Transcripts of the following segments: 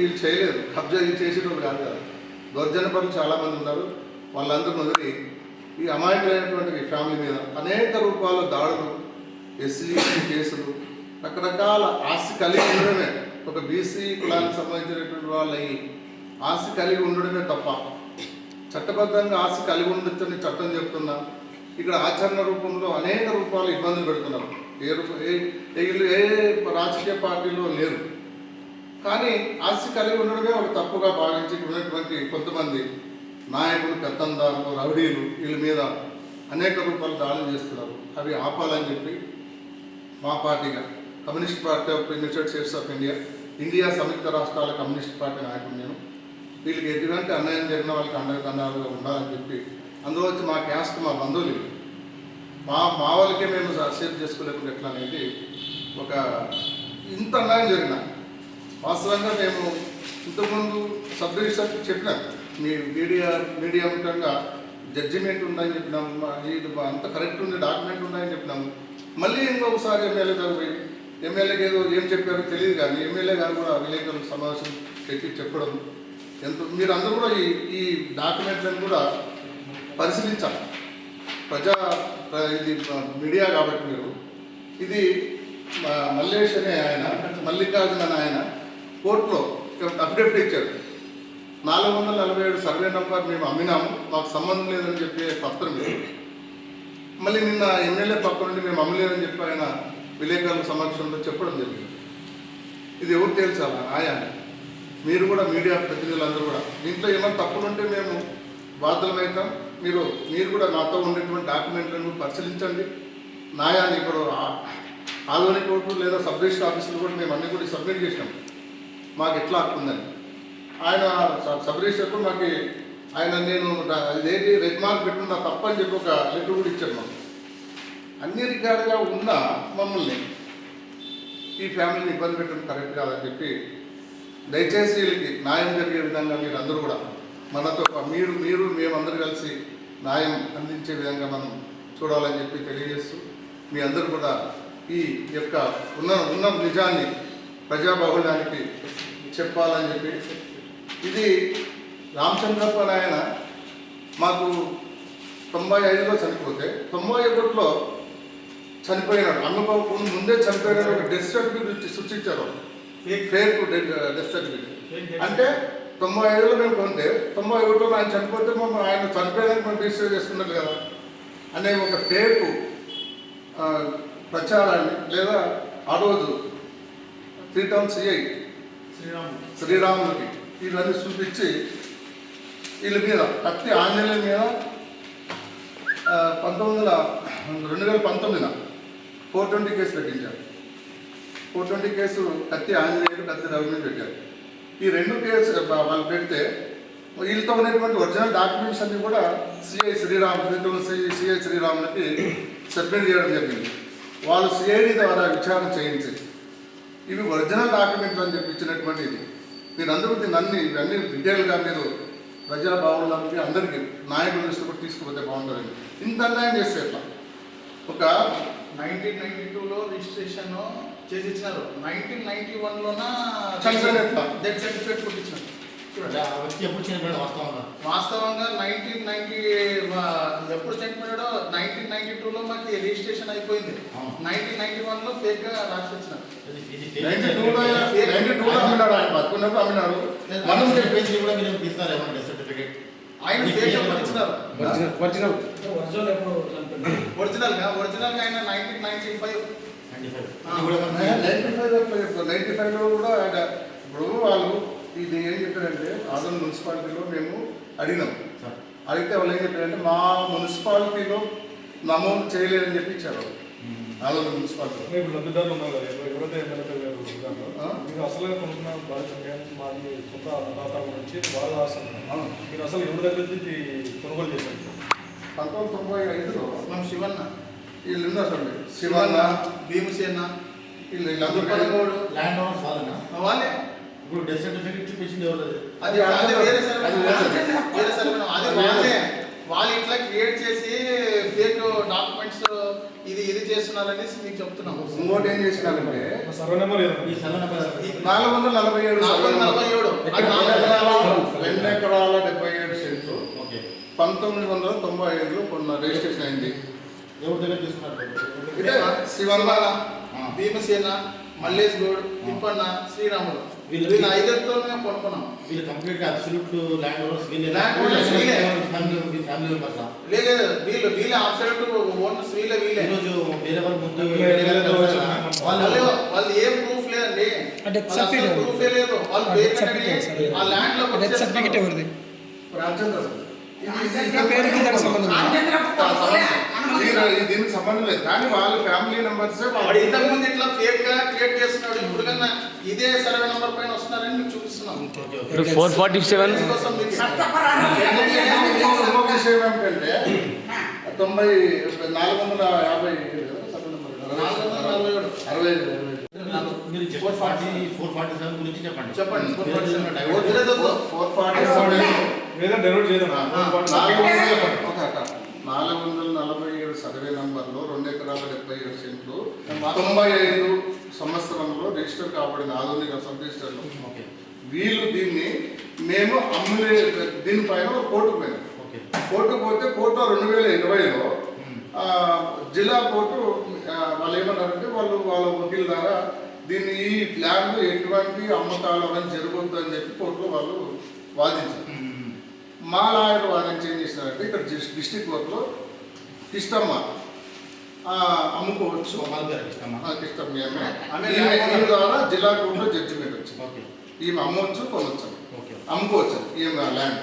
వీళ్ళు చేయలేదు. కబ్జా ఇది చేసేటోళ్ళు కాదు కాదు. దౌర్జన్య పనులు చాలామంది ఉన్నారు. వాళ్ళందరూ వదిలి ఈ అమాయకులైనటువంటి ఈ ఫ్యామిలీ మీద అనేక రూపాల దాడులు ఎస్సీ కేసులు రకరకాల ఆస్తి కలిగి ఉండడమే. ఒక బీసీ కులానికి సంబంధించినటువంటి వాళ్ళు అయ్యి ఆస్తి కలిగి ఉండడమే తప్ప చట్టబద్ధంగా ఆస్తి కలిగి ఉండొచ్చని చట్టం చెప్తున్నా ఇక్కడ ఆచరణ రూపంలో అనేక రూపాలు ఇబ్బందులు పెడుతున్నారు. ఏ రూప ఏ ఏ రాజకీయ పార్టీలో లేరు. కానీ ఆస్తి కలిగి ఉండడమే ఒక తప్పుగా భావించి ఉన్నటువంటి కొంతమంది నాయకులు పెత్తందారులు రౌడీలు వీళ్ళ మీద అనేక రూపాయలు దాడులు చేస్తున్నారు. అవి ఆపాలని చెప్పి మా పార్టీగా communist party of united states of India India సంయుక్త రాష్ట్రాల కమ్యూనిస్ట్ పార్టీ నాయకుడు నేను. వీళ్ళకి ఎటువంటి అన్యాయం జరిగిన వాళ్ళకి అండదండాలుగా ఉండాలని చెప్పి అందులో వచ్చి మా క్యాస్ట్ మా బంధువులు మా మా వాళ్ళకే మేము సేవ్ చేసుకోలేకుండా ఎట్లా అనేది ఒక ఇంత అన్యాయం జరిగిన వాస్తవంగా మేము ఇంతకుముందు సబ్ రిజిస్టర్ చెప్పినాం. మీ మీడియా మీడియా ముఖ్యంగా జడ్జిమెంట్ ఉందని చెప్పినాము. మా- ఇది అంత కరెక్ట్ ఉంది డాక్యుమెంట్ ఉందని చెప్పినాము. మళ్ళీ ఇంకొకసారి ఎమ్మెల్యే గారు పోయి ఎమ్మెల్యేకి ఏదో ఏం చెప్పారో తెలియదు కానీ ఎమ్మెల్యే గారు కూడా విలేకరుల సమావేశం చెప్పి చెప్పడం. ఎంత మీరు అందరూ కూడా ఈ ఈ డాక్యుమెంట్లను కూడా పరిశీలించాలి. ప్రజా ప్ర- ఇది మీడియా కాబట్టి మీరు. ఇది మల్లేష్ అనే ఆయన మల్లికార్జున అనే ఆయన కోర్టులో అఫిడవిట్ ఇచ్చారు. నాలుగు వందల నలభై ఏడు సర్వే నంబర్ మేము అమ్మినాము. మాకు సంబంధం లేదని చెప్పే పత్రం మళ్ళీ నిన్న ఎమ్మెల్యే పక్క నుండి మేము అమ్మలేదని చెప్పి ఆయన విలేకరుల సమక్షంలో చెప్పడం జరిగింది. ఇది ఎవరు తేల్చాలా ఆయా మీరు కూడా మీడియా ప్రతినిధులందరూ కూడా. దీంట్లో ఏమైనా తప్పులు ఉంటే మేము బాధ్యులమవుతాం మీరు మీరు కూడా నాతో ఉండేటువంటి డాక్యుమెంట్లను పరిశీలించండి. నాయాన్ని ఇప్పుడు ఆధునిక కోర్టు లేదా సబ్ రిజిస్టర్ ఆఫీసులు కూడా మేము అన్ని కూడా సబ్మిట్ చేసినాం. మాకు ఎట్లా హక్కుందని ఆయన సబ్- సబ్ కూడా మాకు ఆయన నేను ఇదేంటి రెడ్ మార్క్ పెట్టుకున్నా తప్పని చెప్పి ఒక లెటర్ కూడా ఇచ్చాడు మాకు. అన్ని రికార్డుగా ఉన్న మమ్మల్ని ఈ ఫ్యామిలీని ఇబ్బంది పెట్టడం కరెక్ట్ కాదని చెప్పి దయచేసి వీళ్ళకి న్యాయం జరిగే విధంగా మీరు అందరూ కూడా మనతో మీరు మీరు మేమందరూ కలిసి న్యాయం అందించే విధంగా మనం చూడాలని చెప్పి తెలియజేస్తూ మీ అందరూ కూడా ఈ యొక్క ఉన్న ఉన్న నిజాన్ని ప్రజాబాహుళ్యానికి చెప్పాలని చెప్పి. ఇది రామచంద్రప్ప నాయన మాకు తొంభై ఐదులో చనిపోతే తొంభై ఒకటిలో చనిపోయినాడు. అమ్మకోకుండా ముందే చనిపోయినాడు ఒక డెత్ సర్టిఫికేట్ సృష్టించారు. ఫేక్ డెత్ సర్టిఫికేట్ అంటే తొంభై ఐదులో మేము కొంటే తొంభై ఒకటిలో ఆయన చనిపోతే మనం ఆయన చనిపోయినాక మనం రిజిస్టర్ చేసుకున్నట్టు కదా. అనే ఒక ఆ, ప్రచారాన్ని లేదా ఆ రోజు త్రీ టౌన్ సిఐ శ్రీరామ్ శ్రీరాములకి ఇవన్నీ చూపించి వీళ్ళ మీద కత్తి ఆంజనేయుల మీద పంతొమ్మిది వందల రెండు వేల పంతొమ్మిదిన ఫోర్ ట్వంటీ కేసు పెట్టించారు. Four twenty case Kathi Anjaneyulu Kathi Ravi మీద పెట్టారు. ఈ రెండు కేసు వాళ్ళు పెడితే వీళ్ళతో ఉన్నటువంటి ఒరిజినల్ డాక్యుమెంట్స్ అన్ని కూడా సిఐ శ్రీరామ్ సిఐ శ్రీరాములకి సబ్మిట్ చేయడం జరిగింది. వాళ్ళు సిఐడి ద్వారా విచారణ చేయించి ఇవి ఒరిజినల్ డాక్యుమెంట్లు అని చెప్పి ఇచ్చినటువంటి ఇది మీరందరూ దీన్ని అన్ని ఇవన్నీ డీటెయిల్గా మీరు ప్రజా బావులకి అందరికీ నాయకుల దృష్టి కూడా తీసుకుపోతే బాగుంటుందండి. ఇంత అన్యాయం చేస్తే ఎట్లా? ఒక నైన్టీన్ నైన్టీ టూలో రిజిస్ట్రేషన్ చేసి ఇచ్చినారు. నైన్టీన్ నైన్టీ వన్లోన? డెత్ సర్టిఫికేట్ కొట్టించినారు. చూడండి వ్యక్తి ఎప్పుడు చనిపోయాడు వాస్తవంగా. వాస్తవంగా నైన్టీన్ నైన్టీ ఎప్పుడు చనిపోయాడో నైన్టీన్ నైన్టీ టూలో మాకు రిజిస్ట్రేషన్ అయిపోయింది. నైన్టీన్ నైన్టీ వన్లో ఫేక్గా రాసి వచ్చినారు fake నైన్టీ. టూలో నైన్టీ టూలో అమ్మినాడు ఆయన బతుకున్నప్పుడు అమ్మినాడు. లేదు, మనం మనం చెప్పేసి కూడా మీరు తీస్తున్నారు ఏమన్నా సర్టిఫికేట్ ఆయన ఇది ఫేక్ fake కొట్టించినారు ఒరిజినల్ ఒరిజినల్. ఒరిజినల్గా ఒరిజినల్గా ఆయన nineteen ninety five. Ninety five ninety five ninety ఫైవ్లో కూడా ఆయన ఇప్పుడు వాళ్ళు ఇది ఏం చెప్పారంటే ఆదరణ మున్సిపాలిటీలో మేము అడిగినాం. సార్. అడిగితే వాళ్ళు ఏం చెప్పారంటే మా మున్సిపాలిటీలో నమోదు చేయలేదని చెప్పి ఇచ్చారు ఆదరణ మున్సిపాలిటీలో. ఇప్పుడు లబ్ధిదారులు ఉన్నారు కదా ఎవరు- ఎవరైతే ఎమ్మెల్యే గారు ఉన్నారో, ఆ? మీరు అసలు మాది సొంత నుంచి. మీరు అసలు ఎవరి దగ్గర నుంచి కొనుగోలు చేశారు? పంతొమ్మిది తొంభై ఐదులో మనం శివన్న. వీళ్ళు ఉన్నారు చూడండి. శివన్న భీమసేన వీళ్ళు ల్యాండ్ ఓనర్స్ వాళ్ళే. ఇప్పుడు డెత్ సర్టిఫికేట్ చూపించింది ఎవరు అది అది వేరే సార్ సార్ అది వాళ్ళే. వాళ్ళు. ఇట్లా క్రియేట్ చేసి ఫేక్ డాక్యుమెంట్స్ ఇది ఇది చేస్తున్నారని మీకు చెప్తున్నాము ఇంకోటి ఏం చేసినారంటే సర్వ నెంబర్ ఈ సర్వ నెంబర్ నాలుగు వందల నలభై ఏడు నాలుగు వందల నలభై ఏడు. రెండు ఎకరాల డెబ్బై ఏడు సెంట్లు. ఓకే. పంతొమ్మిది వందల తొంభై ఐదులో కొన్న రిజిస్ట్రేషన్ అయింది. ఎవరు దగ్గర తీసుకున్నారు? శివల్వాల భీమసేన మల్లేష్ గౌడ్ తిప్పన్న శ్రీరాముడు వీళ్ళ- వీళ్ళ ఐదుతో మేము కొనుక్కున్నాం. వీళ్ళు కంప్లీట్గా అబ్సల్యూట్ ల్యాండ్ ఓనర్స్ వీళ్ళే Land owners వీళ్ళే. Family family members. లేదు వీళ్ళు వీళ్ళే అబ్సల్యూట్ ఓనర్స్ వీళ్ళే వీళ్ళే. ఈరోజు వేరే వాళ్ళ ముందు వీళ్ళే- వేరే వాళ్ళ ఏం ప్రూఫ్ లేదండి. అసలు certificate ప్రూఫ్ లేదు. వాళ్ళు ఆ ల్యాండ్లో డెత్ సర్టిఫికేట్ ఎవరిది? పేరుకి దానికి సంబంధం లేదు. దీని- దీనికి సంబంధం లేదు. కానీ వాళ్ళ ఫ్యామిలీ మెంబర్సే వాడు ఇంతకు ముందు ఇట్లా ఫేక్గా క్రియేట్ చేస్తున్నాడు. ఇప్పుడు కన్నా ఇదే సర్వే నంబర్ పైన వస్తున్నారని మీకు చూపిస్తున్నాం. ఇప్పుడు ఫోర్ ఫార్టీ సెవెన్ విషయం ఏమిటంటే తొంభై నాలుగు వందల యాభై? నాలుగు వందల నలభై ఏడు. అరవై. మీరు four forty four forty seven గురించి చెప్పండి. చెప్పండి మీరు 447. ఏదైనా divert వదిలేదు వద్దు. Four forty seven. లేదా చేయదాం. నాలుగు వందల నలభై ఏడు సర్వే నంబర్లో రెండు ఎకరాల డెబ్బై ఏడు సెంట్లు తొంభై ఐదు సంవత్సరంలో రిజిస్టర్ కాబడిన ఆధునిక సబ్ రిజిస్టర్లు వీళ్ళు దీన్ని మేము అమ్ములే దీనిపైన పోయినాం. ఓకే. కోర్టుకు పోతే కోర్టు రెండు వేల ఇరవైలో జిల్లా కోర్టు వాళ్ళు ఏమన్నారంటే వాళ్ళు వాళ్ళ వకీల్ ద్వారా దీన్ని ఈ ల్యాండ్ ఎటువంటి అమ్మకాలు అని జరగొద్దు అని చెప్పి కోర్టులో వాళ్ళు వాదించారు. మా లాయర్ వాదించి ఏం చేసినారంటే ఇక్కడ డిస్- డిస్ట్రిక్ట్ కోర్టులో కిష్టమ్మ ఆ, అమ్ముకోవచ్చు. ఈమె ద్వారా జిల్లా కోర్టులో జడ్జిమెంట్ వచ్చింది ఈమె అమ్మవచ్చు కొనవచ్చు ఓకే. అమ్ముకోవచ్చు? ఈమె ల్యాండ్.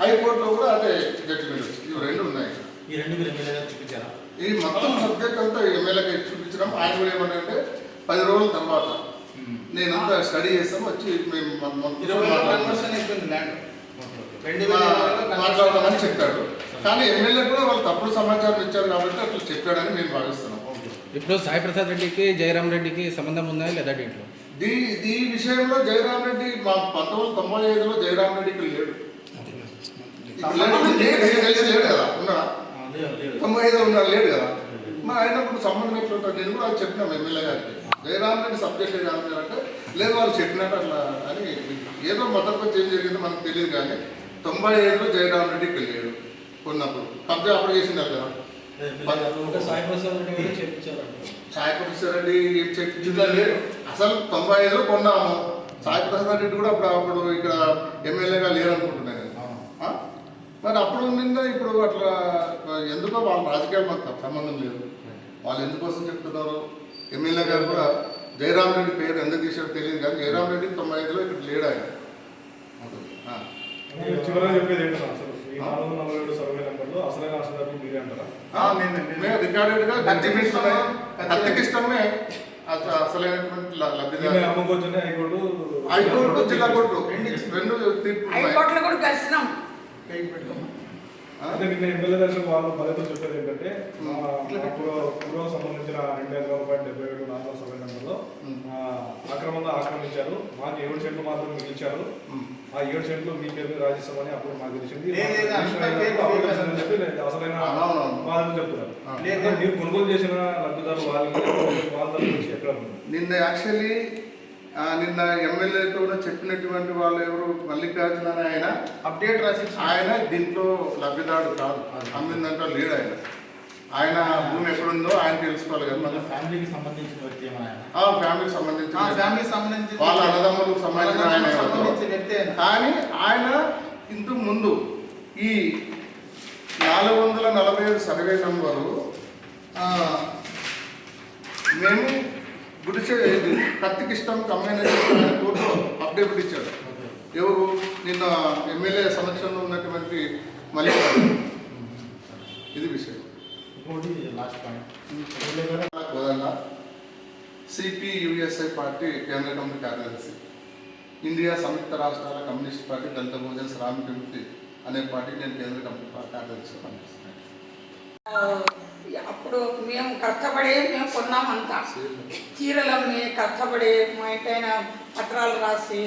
హైకోర్టులో కూడా అదే జడ్జిమెంట్ వచ్చింది ఇవి రెండు ఉన్నాయి. ఈ రెండు చూపించారా? ఈ మొత్తం సబ్జెక్ట్ అంతా ఎమ్మెల్యేకి చూపించడం. ఆయన కూడా ఏమంటే పది రోజుల తర్వాత మ్మ్. నేనంతా స్టడీ చేస్తాం వచ్చి మేము మన- మన- ఇరవై మూడు కన్వర్షన్ అయిపోయింది ల్యాండ్ ఓకే ఓకే. రెండు వేల ఇరవైలో మా- conversion మాట్లాడదామని చెప్పాడు. కానీ ఎమ్మెల్యే కూడా వాళ్ళు తప్పుడు సమాచారం ఇచ్చారు కాబట్టి అట్లా చెప్పాడని మేము భావిస్తున్నాం ఓకే. ఇప్పుడు సాయి ప్రసాద్ రెడ్డికి జయరామ్ రెడ్డికి సంబంధం ఉందా లేదా దీంట్లో? దీ ఈ విషయంలో జయరాం రెడ్డి మా పంతొమ్మిది వందల తొంభై ఐదులో జయరాం రెడ్డి ఇక్కడ లేడు. ఇప్పుడు లేడు. కదా? ఉన్నాడా? తొంభై ఐదులో ఉన్నాడు లేడు కదా? మరి అయినప్పుడు సంబంధం ఎట్లా ఉంటుంది? నేను కూడా చెప్పినాం ఎమ్మెల్యే గారికి. జయరాం రెడ్డి సబ్జెక్ట్ ఏదన్నా అంటే లేదు వాళ్ళు చెప్పినట్టు అట్లా అని ఏదో మొదటి ఏం జరిగిందో మనకు తెలియదు కానీ తొంభై ఐదులో జయరాం రెడ్డి ఇక్కడ కొన్నప్పుడు. కబ్జా అప్పుడు చేసినారు కదా లేదు, ఎమ్మెల్యే గారు ఒక సాయి ప్రసాద్ రెడ్డి ఇట్లా లేడు అసలు తొంభై ఐదులో కొన్నాము. సాయి ప్రసాద్ రెడ్డి కూడా అప్పుడు అప్పుడు ఇక్కడ ఎమ్మెల్యేగా లేరనుకుంటున్నాను? మరి అప్పుడు నిందా ఇప్పుడు అట్లా ఎందుకో వాళ్ళ రాజకీయాలు మనకు సంబంధం లేదు. వాళ్ళు ఎందుకోసం చెప్తున్నారు? ఎమ్మెల్యే గారు కూడా జయరాం రెడ్డి పేరు ఎందుకు తీసారో తెలియదు కానీ జయరాం రెడ్డి తొంభై ఐదులో ఇక్కడ లేడు ఆయన ఆ. మీరు చివరగా చెప్పేది ఏంటన్నా ఈ నాలుగు వందల నలభై ఏడు సర్వే నెంబర్లో అసలైన ఆశదారులు మీరే అంటారా? మేము రికార్డెడ్గా జడ్జిమెంట్స్ ఉన్నాయి కత్తికి ఇష్టమే. అస- అసలైనటువంటి లబ్ధిదారు. అమ్ముకోవచ్చని హైకోర్టు హైకోర్టు జిల్లా కోర్టు. రెండు. హైకోర్టులో కూడా కలిసినాం? అంటే నిన్న ఎమ్మెల్యే దర్శనం వాళ్ళు ఏంటంటే పూర్వ పూర్వం సంబంధించిన రెండు పాయింట్ డెబ్బై ఏడు నాలుగు సర్వే నెంబర్లో ఉమ్. ఆ, అక్రమంగా ఆక్రమించారు. మాకు ఏడు సెంట్లు మాత్రం మిగిల్చారు. ఆ ఏడు సెంట్లు మీ పేరు మీద రాజిస్తామని అప్పుడు మాకు తెలిసింది. అసలైన. బాధలు చెప్తున్నారు. మీరు కొనుగోలు చేసిన వాళ్ళకి వాళ్ళ ఎక్కడ ఉంది నిన్న యాక్చువల్లీ నిన్న ఎమ్మెల్యేతో చెప్పినటువంటి వాళ్ళు ఎవరు? మల్లికార్జున ఆయన. అప్డేట్ రాసి ఆయన దీంట్లో లబ్ధిదారుడు కాదు. అమ్మిందంటే లేడు ఆయన. ఆయన భూమి ఎక్కడుందో ఆయన తెలుసుకోవాలి కదా. మన మన ఫ్యామిలీకి సంబంధించిన ఆ ఫ్యామిలీకి సంబంధించిన ఆ ఫ్యామిలీకి సంబంధించి వాళ్ళ అన్నదమ్ములకు సంబంధించిన వ్యక్తి. కానీ ఆయన ఇంతకు ముందు ఈ నాలుగు వందల నలభై ఏడు సర్వే నంబరు ఆ, మేము గుడిచే ఇది కత్తికి ఇష్టం కమ్యూనిటీ కోర్టులో అప్డేట్ ఇచ్చాడు ఎవరు? నిన్న ఎమ్మెల్యే సమక్షంలో ఉన్నటువంటి మల్లికార్జున. ఇది విషయం. ఇంకోటి లాస్ట్ పాయింట్ సిపియుఎస్ఐ పార్టీ కేంద్ర కమిటీ కార్యదర్శి. ఇండియా సంయుక్త రాష్ట్రాల కమ్యూనిస్ట్ పార్టీ దళిత భోజన శ్రామిక విముక్తి అనే పార్టీకి నేను కేంద్ర కమిటీ కార్యదర్శిగా పనిచేస్తున్నాను. అప్పుడు మేము కష్టపడే మేము కొన్నామంతా చీరలు అమ్మి కష్టపడి మా ఇంటైన పత్రాలు రాసి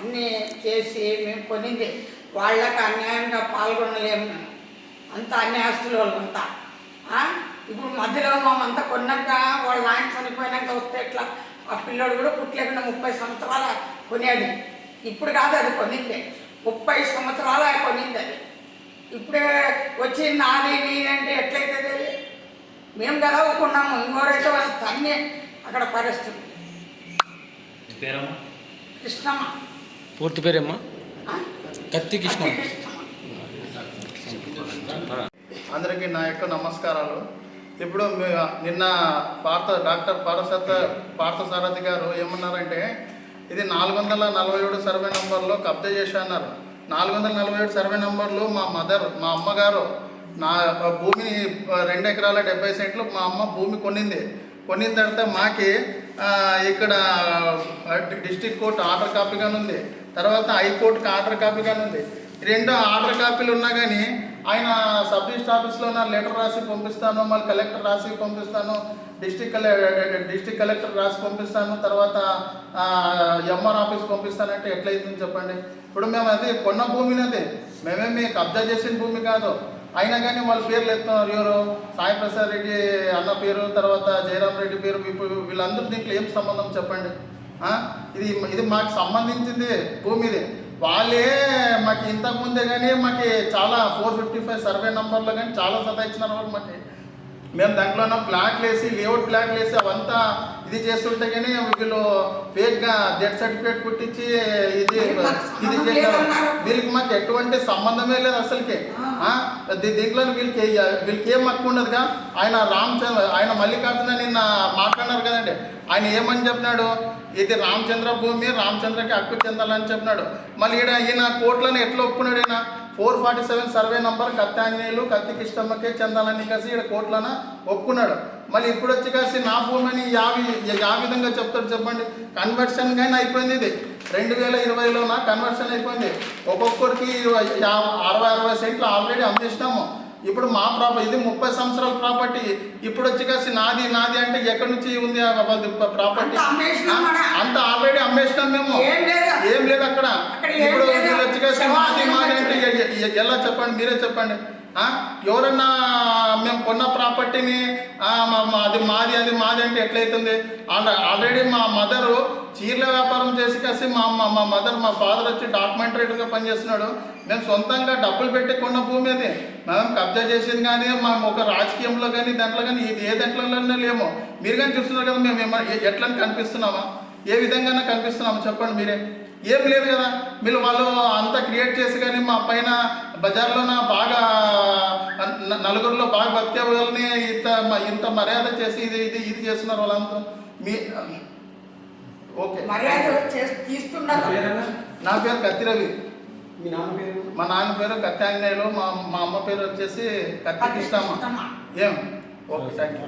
అన్నీ చేసి మేము కొనింది. వాళ్ళకి అన్యాయంగా పాల్గొనలేము మేము. అంత అన్యాయస్తులు వాళ్ళంతా ఇప్పుడు మధ్యలో మేమంతా కొన్నాక వాళ్ళ ఆయన చనిపోయినాక వస్తే ఎట్లా? ఆ పిల్లోడు కూడా పుట్టలేకుండా ముప్పై సంవత్సరాల కొనేది. ఇప్పుడు కాదు అది కొనింది. ముప్పై సంవత్సరాల కొనింది అది. ఇప్పుడే వచ్చి నాది నీది అంటే ఎట్లయితుంది అది? మేము కదా ఊకున్నాము ఇంకోరైతే వాళ్ళు తన్నే అక్కడ పరిస్థితి. పేరమ్మా? కృష్ణమ్మ. పూర్తి పేరేమ్మా? కత్తి కృష్ణ కృష్ణమ్మ. అందరికీ నా యొక్క నమస్కారాలు. ఇప్పుడు నిన్న పార్థ డాక్టర్ పారసత పార్థసారథి గారు ఏమన్నారంటే ఇది నాలుగు వందల నలభై ఏడు సర్వే నెంబర్లో కబ్జా చేశా అన్నారు. నాలుగు వందల నలభై ఏడు సర్వే నెంబర్లు మా మదర్ మా అమ్మగారు నా భూమిని రెండు ఎకరాల డెబ్బై సెంట్లు మా అమ్మ భూమి కొనింది. కొనిన తర్వాత మాకి ఇక్కడ డిస్టిక్ కోర్టు ఆర్డర్ కాపీగానే ఉంది తర్వాత హైకోర్టుకి ఆర్డర్ కాపీగానే ఉంది రెండు ఆర్డర్ కాపీలు ఉన్నా కానీ ఆయన సబ్ డిస్ట్రిక్ట్ ఆఫీస్లో నా లెటర్ రాసి పంపిస్తాను మళ్ళీ కలెక్టర్ రాసి పంపిస్తాను డిస్టిక్ డిస్టిక్ కలెక్టర్ రాసి పంపిస్తాను తర్వాత ఎంఆర్ ఆఫీస్ పంపిస్తానంటే ఎట్లయితుంది చెప్పండి. ఇప్పుడు మేము అది కొన్న భూమిని అది. మేమేమి కబ్జా చేసిన భూమి కాదు. అయినా కానీ వాళ్ళ పేర్లు ఎత్తున్నారు ఎవరు? సాయి ప్రసాద్ రెడ్డి అన్న పేరు తర్వాత జయరామ్ రెడ్డి పేరు వీళ్ళందరూ దీంట్లో ఏం సంబంధం చెప్పండి? ఇది ఇది మాకు సంబంధించింది భూమిది. వాళ్ళే మాకు ఇంతకు ముందే కానీ మాకు చాలా ఫోర్ ఫిఫ్టీ ఫైవ్ సర్వే నంబర్లో కానీ చాలా సతాయించినారు వాళ్ళు మాకు. మేము దాంట్లో ప్లాట్లు వేసి లేఅవుట్ ప్లాట్లు వేసి అవంతా ఇది చేస్తుంటే కానీ వీళ్ళు ఫేక్గా డెత్ సర్టిఫికేట్ కుట్టించి ఇది ఇది చేశారు వీళ్ళకి మాకు ఎటువంటి సంబంధమే లేదు అసలుకి. దీంట్లో వీళ్ళకి వీళ్ళకి ఏం హక్కు ఉండదుగా? ఆయన రామచంద్ర ఆయన మల్లికార్జున నిన్న మాట్లాడినారు కదండి. ఆయన ఏమని చెప్పినాడు? ఇది రామచంద్ర భూమి రామచంద్రకి హక్కు చెందాలని చెప్పినాడు. మళ్ళీ ఈడ ఈయన కోట్లను ఎట్లా ఒప్పుకున్నాడు ఈయన? Four forty seven survey number Kathi Anjaneyulu Kathi కిష్టమ్మకే చెందాలని కలిసి ఇక్కడ కోట్లన ఒప్పుకున్నాడు. మళ్ళీ ఇప్పుడు వచ్చి కలిసి నా భూమిని అని యావి యా విధంగా చెప్తాడు చెప్పండి. కన్వర్షన్ కానీ అయిపోయింది ఇది. రెండు వేల ఇరవైలోన కన్వర్షన్ అయిపోయింది. ఒక్కొక్కరికి ఇరవై- అరవై అరవై సెంట్లు ఆల్రెడీ అమ్మేసినాము. ఇప్పుడు మా ప్రాపర్టీ ఇది ముప్పై సంవత్సరాల ప్రాపర్టీ. ఇప్పుడు వచ్చి కలిసి నాది నాది అంటే ఎక్కడి నుంచి ఉంది ప్రాపర్టీ? అంతా ఆల్రెడీ అమ్మేసినాం మేము. ఏం లేదు. అక్కడ. ఇప్పుడు వచ్చి కలిసి మాది మాది అంటే ఎలా చెప్పండి? మీరే చెప్పండి? ఎవరన్నా మేము కొన్న ప్రాపర్టీని మా- అది మాది అది మాది అంటే ఎట్లయితుంది? ఆల్రెడీ మా మదరు చీరల వ్యాపారం చేసి కాసి మా మా మా మదర్ మా ఫాదర్ వచ్చి డాక్యుమెంటరీగా పనిచేస్తున్నాడు. మేము సొంతంగా డబ్బులు పెట్టి కొన్న భూమి అది. మేము కబ్జా చేసింది కానీ మా ఒక రాజకీయంలో కానీ దాంట్లో కానీ ఇది ఏ దాంట్లోనే లేమో. మీరు కానీ చూస్తున్నారు కదా మేము ఎట్లని ఎట్లా కనిపిస్తున్నామా? ఏ విధంగా కనిపిస్తున్నాము? చెప్పండి మీరే. ఏం లేదు కదా. మీరు వాళ్ళు అంతా క్రియేట్ చేసి కానీ మా పైన బజార్లోన బాగా నలుగురిలో బాగా బతికే వాళ్ళని ఇంత ఇంత మర్యాద చేసి ఇది ఇది ఇది చేస్తున్నారు వాళ్ళంతా మీ ఓకే. మర్యాద చేసి తీస్తున్నారు. నా పేరు కత్తి రవి మీ నాన్న పేరు? మా నాన్న పేరు కత్తి ఆంజనేయులు. మా మా అమ్మ పేరు వచ్చేసి కత్తి కృష్ణమ్మ. ఏం? Okay thank you